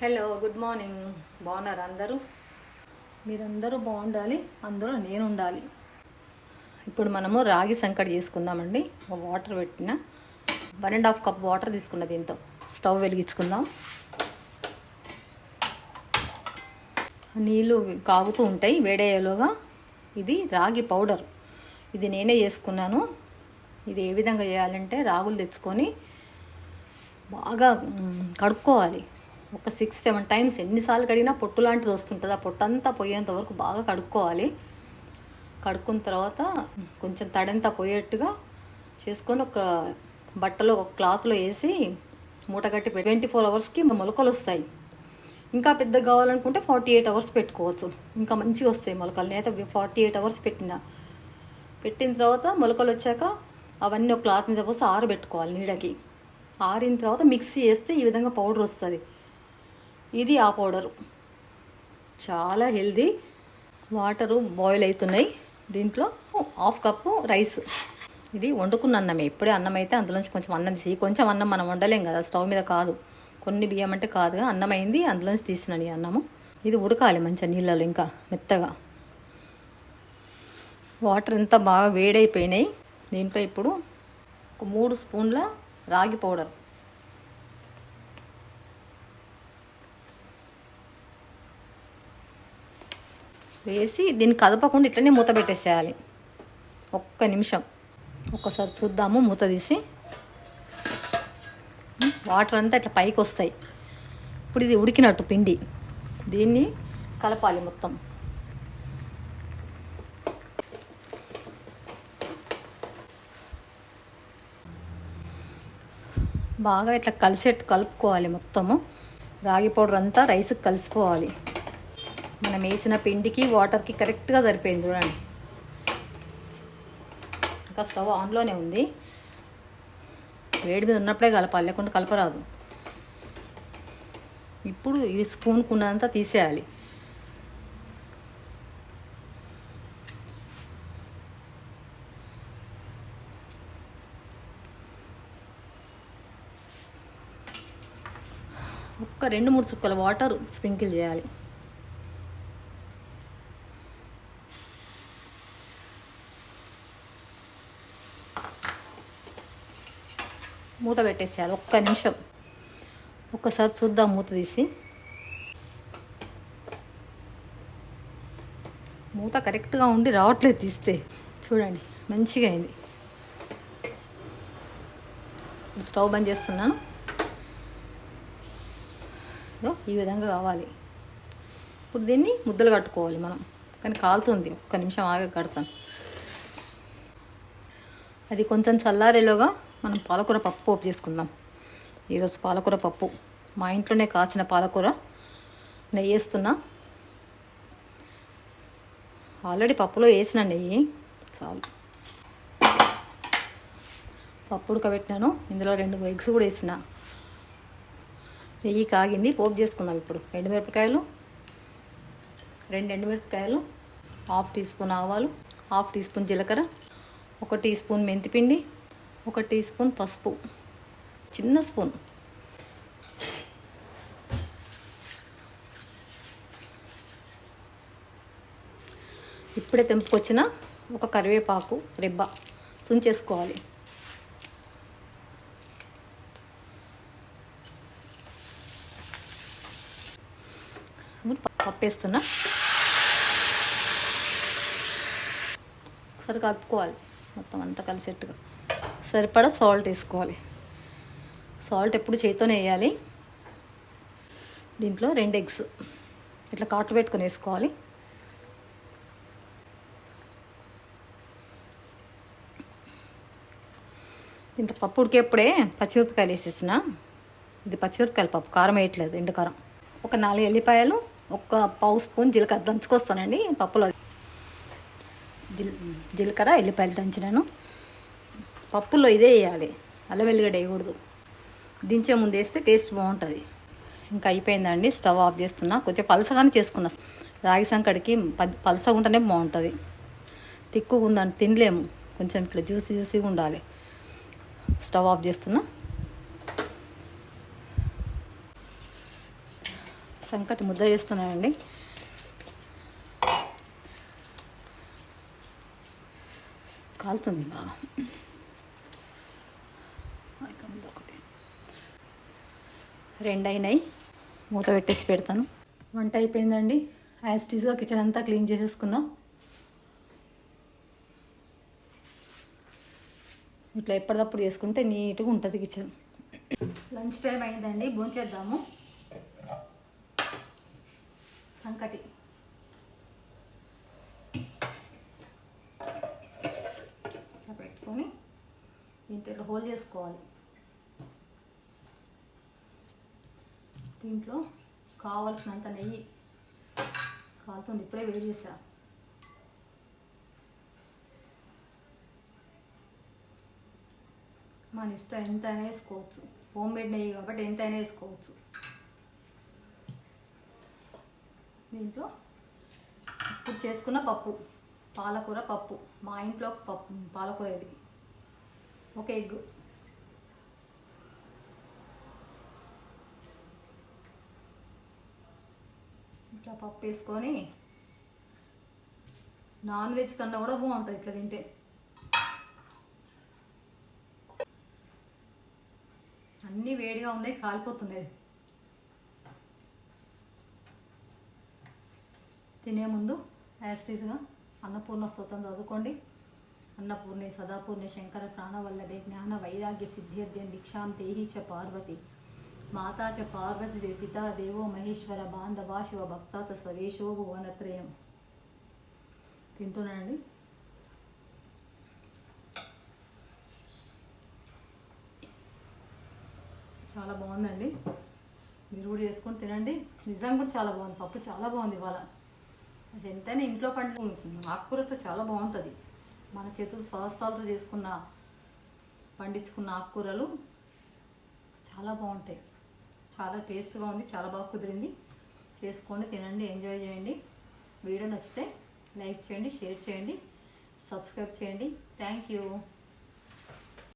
Hello good morning బాగున్నారు అందరూ? మీరందరూ బాగుండాలి అందులో నేను ఉండాలి ఇప్పుడు మనము రాగి సంకటి చేసుకుందామండి. ఒక వాటర్ పెట్టిన. One and half cup water తీసుకున్న దీంతో. స్టవ్ వెలిగించుకుందాం. నీళ్ళు కాగుతూ ఉంటాయి వేడయ్యేలోగా ఇది రాగి పౌడర్. ఇది నేనే చేసుకున్నాను. ఇది ఏ విధంగా చేయాలంటే రాగులు తెచ్చుకొని బాగా కడుక్కోవాలి. ఒక సిక్స్ సెవెన్ టైమ్స్ ఎన్నిసార్లు కడిగినా పొట్టు లాంటిది వస్తుంటుంది. ఆ పొట్టు అంతా పోయేంత వరకు బాగా కడుక్కోవాలి. కడుక్కున్న తర్వాత కొంచెం తడంతా పోయేట్టుగా చేసుకొని ఒక బట్టలో ఒక క్లాత్లో వేసి మూట కట్టి ట్వంటీ ఫోర్ అవర్స్కి మొలకలు వస్తాయి. ఇంకా పెద్దగా కావాలనుకుంటే ఫార్టీ ఎయిట్ అవర్స్ పెట్టుకోవచ్చు. ఇంకా మంచిగా వస్తాయి మొలకలు. నేత ఫార్టీ ఎయిట్ అవర్స్ పెట్టిన. పెట్టిన తర్వాత మొలకలు వచ్చాక అవన్నీ ఒక క్లాత్ మీద పోసి ఆరబెట్టుకోవాలి నీడకి. ఆరిన తర్వాత మిక్సీ చేస్తే ఈ విధంగా పౌడర్ వస్తుంది. ఇది ఆ పౌడరు. చాలా హెల్దీ వాటరు బాయిల్ అవుతున్నాయి. దీంట్లో హాఫ్ కప్పు రైస్. ఇది వండుకున్న అన్నమే. ఇప్పుడే అన్నం అయితే అందులోంచి కొంచెం అన్నం తీసి కొంచెం అన్నం మనం వండలేం కదా స్టవ్ మీద కాదు. కొన్ని బియ్యం అంటే కాదుగా అన్నం అయింది అందులోంచి తీసినాను ఈ అన్నము. ఇది ఉడకాలి మంచిగా నీళ్ళలో ఇంకా మెత్తగా. వాటర్ ఎంత బాగా వేడైపోయినాయి. దీంట్లో ఇప్పుడు ఒక మూడు స్పూన్ల రాగి పౌడర్. వేసి దీన్ని కదపకుండా ఇట్లనే మూత పెట్టేసేయాలి. ఒక్క నిమిషం. ఒక్కసారి చూద్దాము మూత తీసి. వాటర్ అంతా ఇట్లా పైకి వస్తాయి. ఇప్పుడు ఇది ఉడికినట్టు పిండి. దీన్ని కలపాలి మొత్తం. బాగా ఇట్లా కలిసేట్టు కలుపుకోవాలి మొత్తము. రాగి పౌడర్ అంతా రైస్కి కలిసిపోవాలి. మనం వేసిన పిండికి వాటర్కి కరెక్ట్గా సరిపోయింది చూడండి. ఇంకా స్టవ్ ఆన్లోనే ఉంది. వేడి మీద ఉన్నప్పుడే కలపాలి లేకుండా కలపరాదు. ఇప్పుడు ఈ స్పూన్కు ఉన్నదంతా తీసేయాలి. ఒక్క రెండు మూడు చుక్కల వాటర్ స్ప్రింకిల్ చేయాలి. మూత పెట్టేసేయాలి. ఒక్క నిమిషం. ఒక్కసారి చూద్దాం మూత తీసి. మూత కరెక్ట్గా ఉండి రావట్లేదు తీస్తే. చూడండి మంచిగా అయింది. స్టవ్ బంద్ చేస్తున్నాను ఇదో ఈ విధంగా కావాలి. ఇప్పుడు దీన్ని ముద్దలు కట్టుకోవాలి మనం. కానీ కాలుతుంది. ఒక్క నిమిషం ఆగా కడతాను. అది కొంచెం చల్లారేలోగా మనం పాలకూర పప్పు పోపు చేసుకుందాం. ఈరోజు పాలకూర పప్పు. మా ఇంట్లోనే కాచిన పాలకూర నెయ్యి వేస్తున్నా. ఆల్రెడీ పప్పులో వేసిన నెయ్యి. చాలు. పప్పు ఉడకబెట్టినాను. ఇందులో రెండు ఎగ్స్ కూడా వేసిన. నెయ్యి కాగింది. పోపు చేసుకుందాం ఇప్పుడు. ఎండుమిరపకాయలు రెండు ఎండుమిరపకాయలు. హాఫ్ టీ స్పూన్ ఆవాలు. హాఫ్ టీ స్పూన్ జీలకర్ర. ఒక టీ స్పూన్ మెంతిపిండి. ఒక టీ స్పూన్ పసుపు. చిన్న స్పూన్. ఇప్పుడే తెంపుకొచ్చిన ఒక కరివేపాకు రెబ్బ తుంచేసుకోవాలి. పప్పేస్తున్నా. ప- ఒకసారి కలుపుకోవాలి. మొత్తం అంతా కలిసేట్టుగా. సరిపడా సాల్ట్ వేసుకోవాలి. సాల్ట్ ఎప్పుడు చేతితోనే వేయాలి. దీంట్లో రెండు ఎగ్స్ ఇట్లా కాటు పెట్టుకొని వేసుకోవాలి. దీంట్లో పప్పు ఉడికేప్పుడే పచ్చిమిరపకాయలు వేసేసిన. ఇది పచ్చిమిరపకాయల పప్పు కారం వేయట్లేదు ఎండు కారం. ఒక నాలుగు ఎల్లిపాయలు ఒక పావు స్పూన్ జీలకర్ర దంచుకొస్తానండి పప్పులో. జీలకర్ర ఎల్లిపాయలు దంచినాను. పప్పులో ఇదే వేయాలి. అల్లం వెల్లిగడ్డ వేయకూడదు. దించే ముందు వేస్తే టేస్ట్ బాగుంటుంది. ఇంకా అయిపోయిందండి. స్టవ్ ఆఫ్ చేస్తున్నా. కొంచెం పలసగానే చేసుకున్నా. రాగి సంకడికి ప- పలసగా ఉంటేనే బాగుంటుంది. తిక్కుగా ఉందని తినలేము. కొంచెం ఇట్లా జ్యూసీ జ్యూసీగా ఉండాలి. స్టవ్ ఆఫ్ చేస్తున్నా. సంకటి ముద్ద చేస్తున్నానండి. కాలుతుంది బాగా ఇంకా ముందు ఒకటి రెండు అయినాయి మూత పెట్టేసి పెడతాను. వంట అయిపోయిందండి. యాస్టీజ్గా కిచెన్ అంతా క్లీన్ చేసేసుకుందాం. ఇట్లా ఎప్పటికప్పుడు చేసుకుంటే నీట్గా ఉంటుంది కిచెన్ లంచ్ టైం అయిందండి. భోంచేద్దాము సంకటి. పెట్టుకొని దీంట్లో హోల్ చేసుకోవాలి. దీంట్లో కావలసినంత నెయ్యి కాలుతుంది. ఇప్పుడే వేడి చేసా. మన ఇష్టం ఎంతైనా వేసుకోవచ్చు. హోమ్ మేడ్ నెయ్యి కాబట్టి ఎంత అయినా వేసుకోవచ్చు. దీంట్లో ఇప్పుడు చేసుకున్న పప్పు పాలకూర పప్పు. మా ఇంట్లో పప్పు పాలకూర ఇది. ఒక ఎగ్ ఇట్లా పప్పు వేసుకొని నాన్ వెజ్ కన్నా కూడా బాగుంటుంది ఇట్లా తింటే. అన్నీ వేడిగా ఉన్నాయి కాలిపోతున్నాయి. తినే ముందు యాస్టీస్గా అన్నపూర్ణ స్తోత్రం చదువుకోండి. అన్నపూర్ణి సదాపూర్ణి శంకర ప్రాణవల్లభే జ్ఞాన వైరాగ్య సిద్ధ్యర్థ్యం దీక్షాం తేహి చ పార్వతి. మాతా చ పార్వతి పితా దేవో మహేశ్వర బాంధవా శివ భక్తాత స్వదేశో భువనత్రయం. తింటున్నానండి చాలా బాగుందండి. మీరు కూడా చేసుకొని తినండి. నిజం కూడా చాలా బాగుంది. పప్పు చాలా బాగుంది ఇవాళ. అది ఎంతైనా ఇంట్లో పండు ఆకుకూరతో చాలా బాగుంటుంది. మన చేతులు స్వస్థాలతో చేసుకున్న పండించుకున్న ఆకుకూరలు చాలా బాగుంటాయి. చాలా టేస్ట్గా ఉంది చాలా బాగా కుదిరింది. చేసుకోండి తినండి ఎంజాయ్ చేయండి. వీడియో నచ్చితే లైక్ చేయండి షేర్ చేయండి సబ్స్క్రైబ్ చేయండి. Thank you.